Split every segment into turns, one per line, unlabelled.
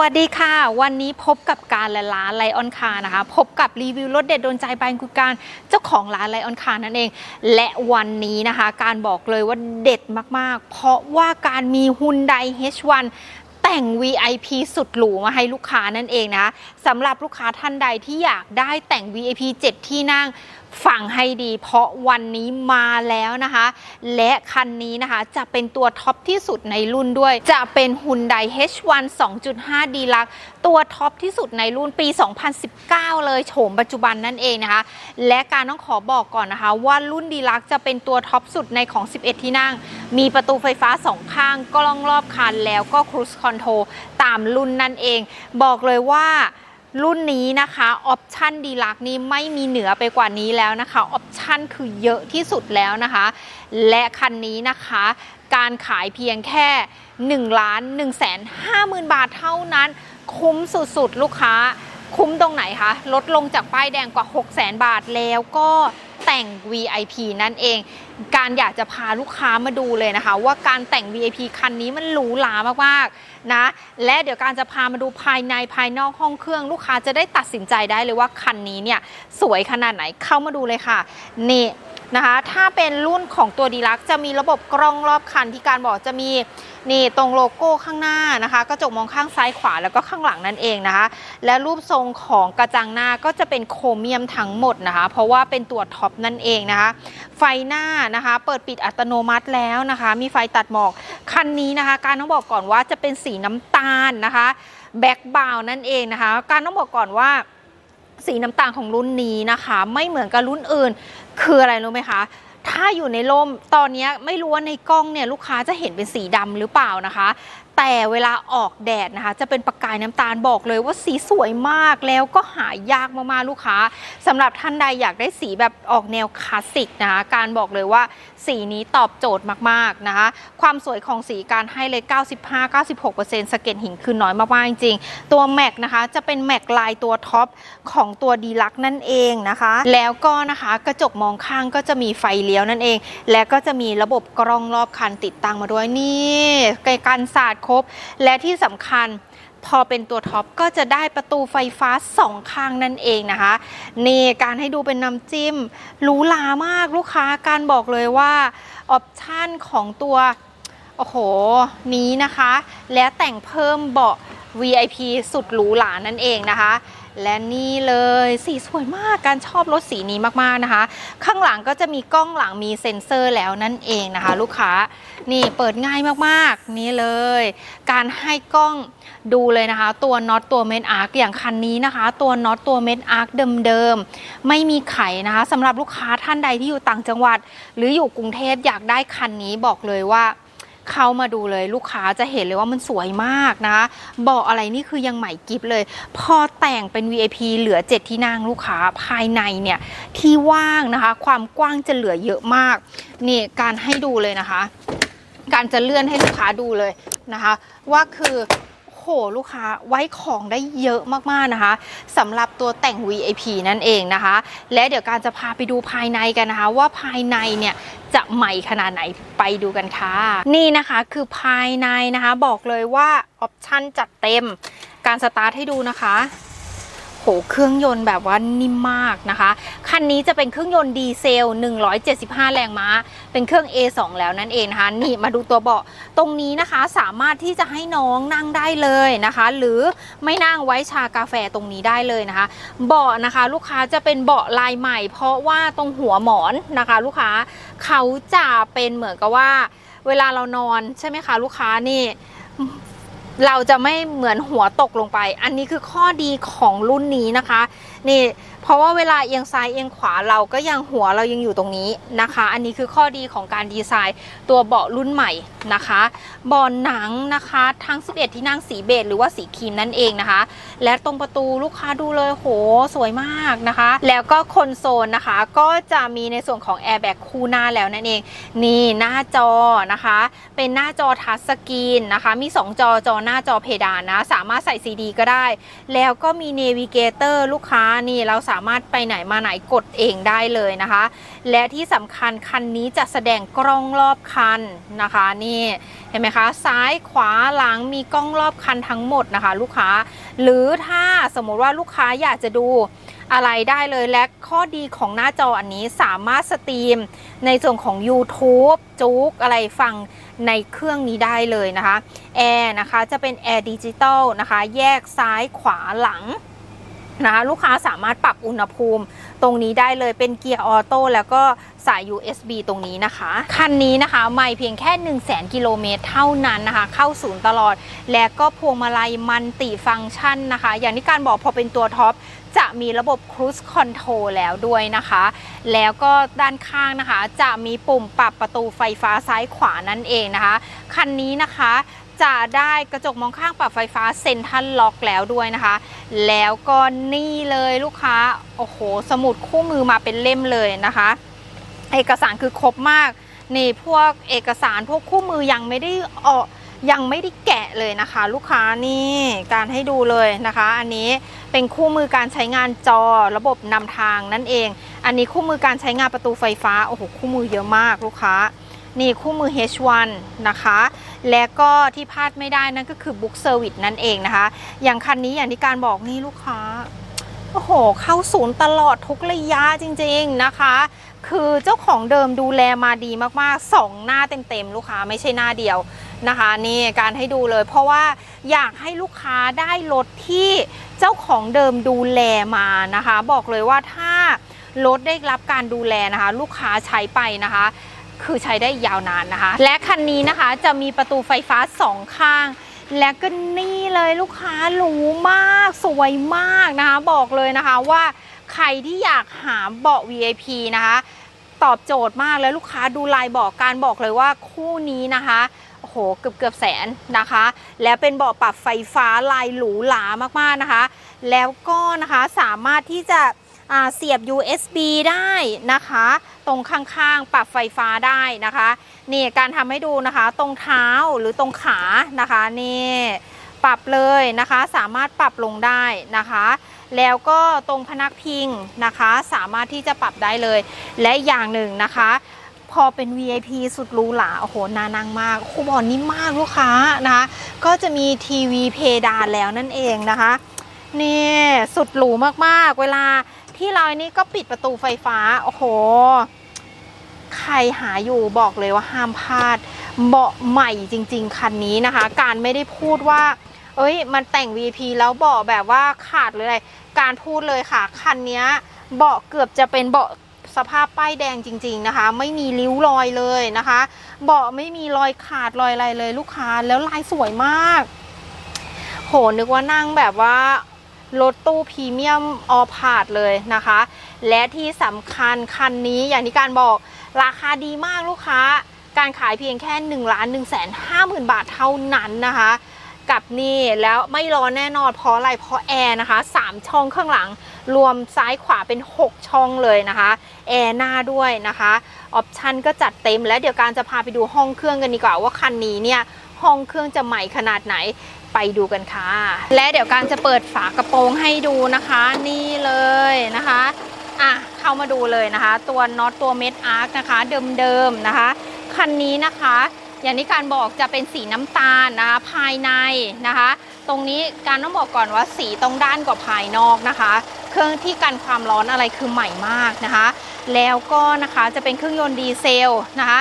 วัสดีค่ะ วันนี้พบกับการและร้านไลออนคานะคะ พบกับรีวิวรถเด็ดโดนใจบายคุการเจ้าของร้านไลออนคานั่นเอง และวันนี้นะคะ การบอกเลยว่าเด็ดมากๆ เพราะว่าการมีฮุนได H1 แต่ง VIP สุดหรูมาให้ลูกค้านั่นเองนะคะสำหรับลูกค้าท่านใดที่อยากได้แต่ง VIP 7 ที่นั่ง ฟังให้ดี เพราะวันนี้มาแล้วนะคะ และคันนี้นะคะจะเป็นตัวท็อปที่สุดในรุ่นด้วย จะเป็น Hyundai H1 2.5 d l u x ตัวท็อปที่สุดในรุ่นปี 2019 เลยโฉมปัจจุบันนั่นเองนะคะ และการต้องขอบอกก่อนนะคะ ว่ารุ่น d l u x จะเป็นตัวท็อปสุดในของ 11 ที่นั่ง มีประตูไฟฟ้า 2 ข้างกล้องรอบคันแล้วก็ Cruise Control ตามรุ่นนั่นเอง บอกเลยว่า รุ่นนี้นะคะออปชันดีลักนี่ไม่มีเหนือไปกว่านี้แล้วนะคะออปชันคือเยอะที่สุดแล้วนะคะ และคันนี้นะคะการขายเพียงแค่1ล้าน1แสน5หมื่นบาทเท่านั้น คุ้มสุดๆ ลูกค้า คุ้มตรงไหนคะ ลดลงจากป้ายแดงกว่า 6 0 0 0 0 0 บาทแล้วก็ แต่ง VIP นั่นเอง การอยากจะพาลูกค้ามาดูเลยนะคะ ว่าการแต่ง VIP คันนี้มันหรูหรามากๆนะ และเดี๋ยวการจะพามาดูภายในภายนอกห้องเครื่อง ลูกค้าจะได้ตัดสินใจได้เลยว่าคันนี้เนี่ยสวยขนาดไหนเข้ามาดูเลยค่ะนี่ นะคะ ถ้าเป็นรุ่นของตัวดีลักจะมีระบบกล้องรอบคันที่การบอกจะมีนี่ตรงโลโก้ข้างหน้านะคะ กระจกมองข้างซ้ายขวาแล้วก็ข้างหลังนั่นเองนะคะ และรูปทรงของกระจังหน้าก็จะเป็นโครเมียมทั้งหมดนะคะ เพราะว่าเป็นตัวท็อปนั่นเองนะคะ ไฟหน้านะคะ เปิดปิดอัตโนมัติแล้วนะคะ มีไฟตัดหมอกคันนี้นะคะ การต้องบอกก่อนว่าจะเป็นสีน้ำตาลนะคะแบ็กบาวนั่นเองนะคะ การต้องบอกก่อนว่า สีน้ำตาลของรุ่นนี้นะคะ ไม่เหมือนกับรุ่นอื่น คืออะไรรู้ไหมคะถ้าอยู่ในร่มตอนนี้ไม่รู้ว่าในกล้องเนี่ยลูกค้าจะเห็นเป็นสีดำหรือเปล่านะคะ แต่เวลาออกแดดนะคะ จะเป็นประกายน้ำตาลบอกเลยว่าสีสวยมากแล้วก็หายากมากๆลูกค้าสำหรับท่านใดอยากได้สีแบบออกแนวคลาสสิกนะคะ การบอกเลยว่าสีนี้ตอบโจทย์มากๆนะคะ ความสวยของสีการให้เลย 95-96%สเก็ดหินคือน้อยมากๆจริงๆตัวแม็กนะคะจะเป็นแม็กลายตัวท็อปของตัวดีลักนั่นเองนะคะ แล้วก็นะคะกระจกมองข้างก็จะมีไฟเลี้ยวนั่นเอง และก็จะมีระบบกล้องรอบคันติดตั้งมาด้วยนี่กกันศาสตร์ครบ และที่สำคัญพอเป็นตัวท็อปก็จะได้ประตูไฟฟ้าสองข้างนั่นเองนะคะ นี่การให้ดูเป็นน้ำจิ้มหรูหรามากลูกค้าการบอกเลยว่าออปชั่นของตัว โอ้โห นี้นะคะ และแต่งเพิ่มเบาะ VIP สุดหรูหรานั่นเองนะคะ และนี่เลยสีสวยมากการชอบรถสีนี้มากๆนะคะ ข้างหลังก็จะมีกล้องหลังมีเซ็นเซอร์แล้วนั่นเองนะคะ ลูกค้านี่เปิดง่ายมากๆ นี่เลย การให้กล้องดูเลยนะคะ ตัวน็อตตัวเมนอาร์คอย่างคันนี้นะคะ ตัวน็อตตัวเมนอาร์คเดิมๆไม่มีไขนะคะสำหรับลูกค้าท่านใดที่อยู่ต่างจังหวัด หรืออยู่กรุงเทพอยากได้คันนี้บอกเลยว่า เข้ามาดูเลยลูกค้าจะเห็นเลยว่ามันสวยมากนะคะเบาะอะไรนี่คือยังใหม่กิฟเลย พอแต่งเป็น VIP เหลือ 7 ที่นั่งลูกค้าภายในเนี่ยที่ว่างนะคะ ความกว้างจะเหลือเยอะมากนี่การให้ดูเลยนะคะ การจะเลื่อนให้ลูกค้าดูเลยนะคะ ว่าคือ โหลูกค้าไว้ของได้เยอะมากๆนะคะสำหรับตัวแต่ง VIP นั่นเองนะคะ และเดี๋ยวการจะพาไปดูภายในกันนะคะ ว่าภายในเนี่ยจะใหม่ขนาดไหนไปดูกันค่ะ นี่นะคะคือภายในนะคะ บอกเลยว่าออปชั่นจัดเต็มการสตาร์ทให้ดูนะคะ โหเครื่องยนต์แบบว่านิ่มมากนะคะ คันนี้จะเป็นเครื่องยนต์ดีเซล 175 แรงม้า เป็นเครื่อง A2 แล้วนั่นเองนะคะ นี่มาดูตัวเบาะตรงนี้นะคะสามารถที่จะให้น้องนั่งได้เลยนะคะ หรือไม่นั่งไว้ชากาแฟตรงนี้ได้เลยนะคะ เบาะนะคะลูกค้าจะเป็นเบาะลายใหม่ เพราะว่าตรงหัวหมอนนะคะ ลูกค้าเขาจะเป็นเหมือนกับว่า เวลาเรานอนใช่ไหมคะ ลูกค้านี่ เราจะไม่เหมือนหัวตกลงไป อันนี้คือข้อดีของรุ่นนี้นะคะ นี่ เพราะว่าเวลาเอียงซ้ายเอียงขวาเราก็ยังหัวเรายังอยู่ตรงนี้นะคะ อันนี้คือข้อดีของการดีไซน์ตัวเบาะรุ่นใหม่นะคะบาะหนังนะคะทั้ง 11 ที่นั่งสีเบจหรือว่าสีครีมนั่นเองนะคะ และตรงประตูลูกค้าดูเลยโหสวยมากนะคะ แล้วก็คอนโซลนะคะ ก็จะมีในส่วนของแอร์แบ็กคู่หน้าแล้วนั่นเอง นี่หน้าจอนะคะ เป็นหน้าจอทัชสกรีนนะคะ มี 2 จอจอหน้าจอเพดานนะ สามารถใส่ซีดีก็ได้ แล้วก็มีเนวิเกเตอร์ลูกค้านี่เราสาามารถไปไหนมาไหนกดเองได้เลยนะคะ และที่สำคัญคันนี้จะแสดงกล้องรอบคันนะคะนี่เห็นไหมคะ ซ้ายขวาหลังมีกล้องรอบคันทั้งหมดนะคะ ลูกค้า หรือถ้าสมมติว่าลูกค้าอยากจะดูอะไรได้เลยและข้อดีของหน้าจออันนี้สามารถสตรีม ในส่วนของ YouTube จุกอะไรฟังในเครื่องนี้ได้เลยนะคะแอร์นะคะจะเป็นแอร์ดิจิตอลนะคะ แยกซ้ายขวาหลัง นะคะลูกค้าสามารถปรับอุณหภูมิตรงนี้ได้เลยเป็นเกียร์ออโต้แล้วก็สาย USB ตรงนี้นะคะ คันนี้นะคะ ไม่เพียงแค่ 1 0 0 0 0แกิโลเมตรเท่านั้นนะคะ เข้าศูนย์ตลอด และก็พวงมาลัยมันติฟังก์ชันนะคะ อย่างที่การบอกพอเป็นตัวท็อปจะมีระบบ Cruise Control แล้วด้วยนะคะ แล้วก็ด้านข้างนะคะ จะมีปุ่มปรับประตูไฟฟ้าซ้ายขวานั่นเองนะคะ คันนี้นะคะ จะได้กระจกมองข้างปรับไฟฟ้าเซ็นทรัลล็อกแล้วด้วยนะคะ แล้วก็นี่เลยลูกค้า โอ้โห สมุดคู่มือมาเป็นเล่มเลยนะคะ เอกสารคือครบมาก นี่พวกเอกสารพวกคู่มือยังไม่ได้ออกยังไม่ได้แกะเลยนะคะ ลูกค้านี่การให้ดูเลยนะคะ อันนี้เป็นคู่มือการใช้งานจอระบบนำทางนั่นเอง อันนี้คู่มือการใช้งานประตูไฟฟ้าโอ้โหคู่มือเยอะมากลูกค้า นี่คู่มือ H1 นะคะ และก็ที่พลาดไม่ได้นั่นก็คือ Book Service นั่นเองนะคะ อย่างคันนี้อย่างที่การบอกนี่ลูกค้า โอ้โห เข้าศูนย์ตลอดทุกระยะจริงๆนะคะ คือเจ้าของเดิมดูแลมาดีมากๆสองหน้าเต็มๆ ลูกค้าไม่ใช่หน้าเดียวนะคะนี่การให้ดูเลย เพราะว่าอยากให้ลูกค้าได้รถที่เจ้าของเดิมดูแลมานะคะ บอกเลยว่าถ้ารถได้รับการดูแลนะคะ ลูกค้าใช้ไปนะคะ คือใช้ได้ยาวนานนะคะ และคันนี้นะคะจะมีประตูไฟฟ้าสองข้าง และก็นี่เลยลูกค้าหรูมากสวยมากนะคะ บอกเลยนะคะว่าใครที่อยากหาเบาะ VIP นะคะ ตอบโจทย์มากแล้วลูกค้าดูลายบาะการบอกเลยว่าคู่นี้นะคะโอ้โหเกือบเกือบแสนนะคะ แล้วเป็นเบาะปรับไฟฟ้าลายหรูหรามากๆนะคะ แล้วก็นะคะสามารถที่จะ เสียบ USB ได้นะคะ ตรงข้างๆ ปรับไฟฟ้าได้นะคะนี่การทำให้ดูนะคะตรงเท้าหรือตรงขานะคะนี่ปรับเลยนะคะสามารถปรับลงได้นะคะ แล้วก็ตรงพนักพิงนะคะ สามารถที่จะปรับได้เลย และอย่างหนึ่งนะคะ พอเป็น VIP สุดหรูหราโอ้โหนานังมากคูบอนนิ่มมากลูกค้านะคะก็จะมีทีวีเพดานแล้วนั่นเองนะคะนี่สุดหรูมากๆ เวลา ที่เรานี่ก็ปิดประตูไฟฟ้า โอ้โห ใครหาอยู่บอกเลยว่าห้ามพลาดเบาะใหม่จริง ๆ คันนี้นะคะ การไม่ได้พูดว่า เอ้ย มันแต่ง VP แล้วเบาะแบบว่าขาดเลย การพูดเลยค่ะ คันนี้เบาะเกือบจะเป็นเบาะสภาพป้ายแดงจริง ๆนะคะ ไม่มีริ้วรอยเลยนะคะ เบาะไม่มีรอยขาดรอยอะไรเลย ลูกค้าแล้วลายสวยมาก โหนึกว่านั่งแบบว่า รถตู้พรีเมียมออพาดเลยนะคะ และที่สำคัญคันนี้อย่างที่การบอกราคาดีมากลูกค้า การขายเพียงแค่1นึ่งล้านหนึ่งแสนห้าหมื่นบาทเท่านั้นนะคะ กับนี่แล้วไม่ร้อนแน่นอนเพราะอะไรเพราะแอร์นะคะ 3 ช่องข้างหลัง รวมซ้ายขวาเป็น 6 ช่องเลยนะคะแอร์หน้าด้วยนะคะออปชันก็จัดเต็ม และเดี๋ยวการจะพาไปดูห้องเครื่องกันดีกว่าว่าคันนี้เนี่ยห้องเครื่องจะใหม่ขนาดไหน ไปดูกันค่ะ และเดี๋ยวการจะเปิดฝากระโปรงให้ดูนะคะ นี่เลยนะคะอะเข้ามาดูเลยนะคะ ตัวน็อตตัวเม็ดอาร์คนะคะเดิมๆนะคะคันนี้นะคะอย่างที่การบอกจะเป็นสีน้ำตาลนะคะภายในนะคะ ตรงนี้การต้องบอกก่อนว่าสีตรงด้านกว่าภายนอกนะคะ เครื่องที่กันความร้อนอะไรคือใหม่มากนะคะ แล้วก็นะคะจะเป็นเครื่องยนต์ดีเซลนะคะ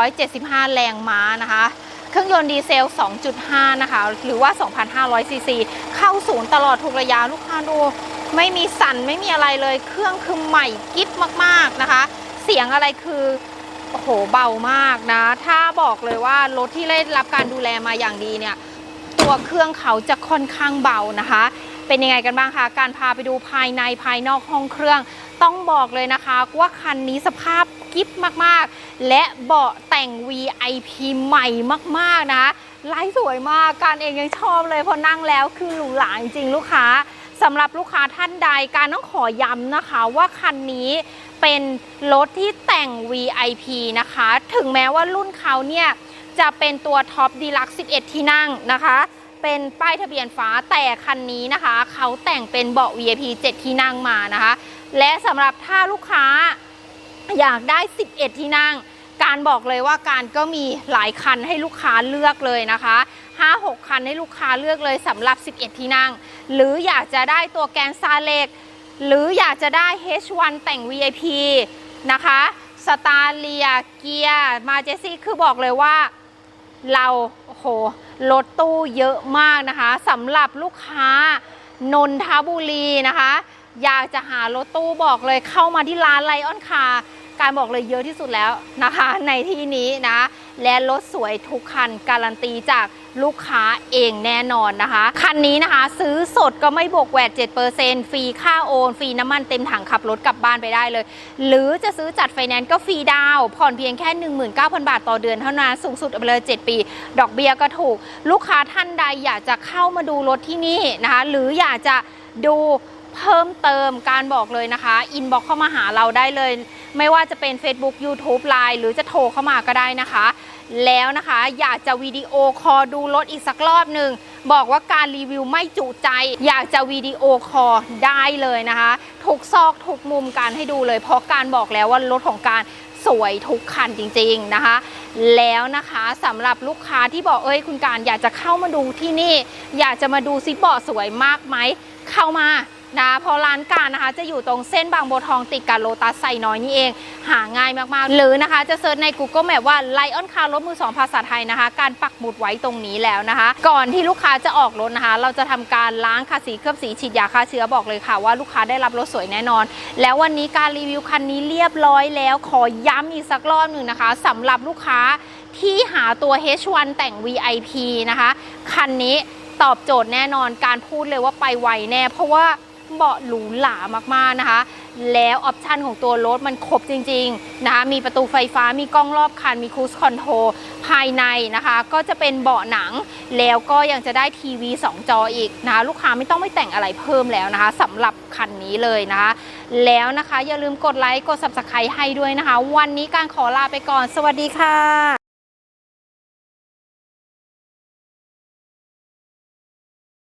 175 แรงม้านะคะ เครื่องยนต์ดีเซล 2.5 นะคะ หรือว่า 2,500ซีซีเข้าศูนย์ตลอดทุกระยะลูกค้าดู ไม่มีสั่นไม่มีอะไรเลย เครื่องคือใหม่กิ๊บมากๆนะคะ เสียงอะไรคือโอ้โหเบามากนะ ถ้าบอกเลยว่ารถที่ได้รับการดูแลมาอย่างดีเนี่ย ตัวเครื่องเขาจะค่อนข้างเบานะคะ เป็นยังไงกันบ้างคะการพาไปดูภายในภายนอกห้องเครื่อง ต้องบอกเลยนะคะ ว่าคันนี้สภาพ กิ๊บมากๆ และเบาะแต่ง VIP ใหม่มากๆนะลายสวยมาก การเองยังชอบเลยพอนั่งแล้วคือหรูหราจริงๆลูกค้าสำหรับลูกค้าท่านใดการต้องขอย้ำนะคะว่าคันนี้เป็นรถที่แต่ง VIP นะคะ ถึงแม้ว่ารุ่นเขาเนี่ยจะเป็นตัวท็อปดีลักซ์11 ที่นั่งนะคะ เป็นป้ายทะเบียนฟ้าแต่คันนี้นะคะ เขาแต่งเป็นเบาะ VIP 7 ที่นั่งมานะคะ และสำหรับถ้าลูกค้า อยากได้ 11 ที่นั่ง การบอกเลยว่าการก็มีหลายคันให้ลูกค้าเลือกเลยนะคะ 5-6 คันให้ลูกค้าเลือกเลยสำหรับ 11 ที่นั่ง หรืออยากจะได้ตัวแกนซาเล็ก หรืออยากจะได้ H1 แต่ง VIP นะคะสตาร์เลียเกียมาเจซี่คือบอกเลยว่าเราโอ้โหรถตู้เยอะมากนะคะสำหรับลูกค้านนทบุรีนะคะ อยากจะหารถตู้บอกเลยเข้ามาที่ร้านไลออนคาร์ การบอกเลยเยอะที่สุดแล้วนะคะ ในที่นี้นะ และรถสวยทุกคันการันตีจากลูกค้าเองแน่นอนนะคะ คันนี้นะคะ ซื้อสดก็ไม่บวกแวด7%ฟรีค่าโอนฟรีน้ำมันเต็มถังขับรถกลับบ้านไปได้เลย หรือจะซื้อจัดไฟแนนซ์ก็ฟรีดาวน์ผ่อนเพียงแค่ 19,000 บาทต่อเดือนเท่านั้นสูงสุดเอาไปเลย 7 ปี ดอกเบี้ยก็ถูก ลูกค้าท่านใดอยากจะเข้ามาดูรถที่นี่นะคะ หรืออยากจะดูเพิ่มเติมการบอกเลยนะคะ อินบ็อกเข้ามาหาเราได้เลย ไม่ว่าจะเป็น Facebook YouTube Line หรือจะโทรเข้ามาก็ได้นะคะ แล้วนะคะอยากจะวิดีโอคอลดูรถอีกสักรอบหนึ่งบอกว่าการรีวิวไม่จุใจ อยากจะวิดีโอคอลได้เลยนะคะทุกซอกทุกมุมการให้ดูเลย เพราะการบอกแล้วว่ารถของการสวยทุกคันจริงๆนะคะ แล้วนะคะสำหรับลูกค้าที่บอกเอ้ยคุณการอยากจะเข้ามาดูที่นี่ อยากจะมาดูซิเบาะสวยมากไหมเข้ามา นะเพราะร้านการนะคะจะอยู่ตรงเส้นบางบัวทองติดกับโลตัสไซน้อยนี่เอง หาง่ายมากๆ หรือนะคะจะเซิร์ชใน Google Map ว่า Lion Car รถมือสองภาษาไทยนะคะ การปักหมุดไว้ตรงนี้แล้วนะคะ ก่อนที่ลูกค้าจะออกรถนะคะ เราจะทำการล้างคาสีเคลือบสีฉีดยาฆ่าเชื้อบอกเลยค่ะว่าลูกค้าได้รับรถสวยแน่นอน แล้ววันนี้การรีวิวคันนี้เรียบร้อยแล้วขอย้ำอีกสักรอบหนึ่งนะคะสำหรับลูกค้าที่หาตัว H1 แต่ง VIP นะคะ คันนี้ตอบโจทย์แน่นอนการพูดเลยว่าไปไวแน่ เพราะว่า เบาะหรูหรามากๆนะคะ แล้วออปชันของตัวรถมันครบจริงๆนะคะมีประตูไฟฟ้ามีกล้องรอบคันมีครูซคอนโทรลภายในนะคะ ก็จะเป็นเบาะหนัง แล้วก็ยังจะได้ทีวี 2 จออีกนะคะลูกค้าไม่ต้องไม่แต่งอะไรเพิ่มแล้วนะคะสำหรับคันนี้เลยนะคะ แล้วนะคะอย่าลืมกดไลค์กด subscribe ให้ด้วยนะคะ วันนี้การขอลาไปก่อน สวัสดีค่ะ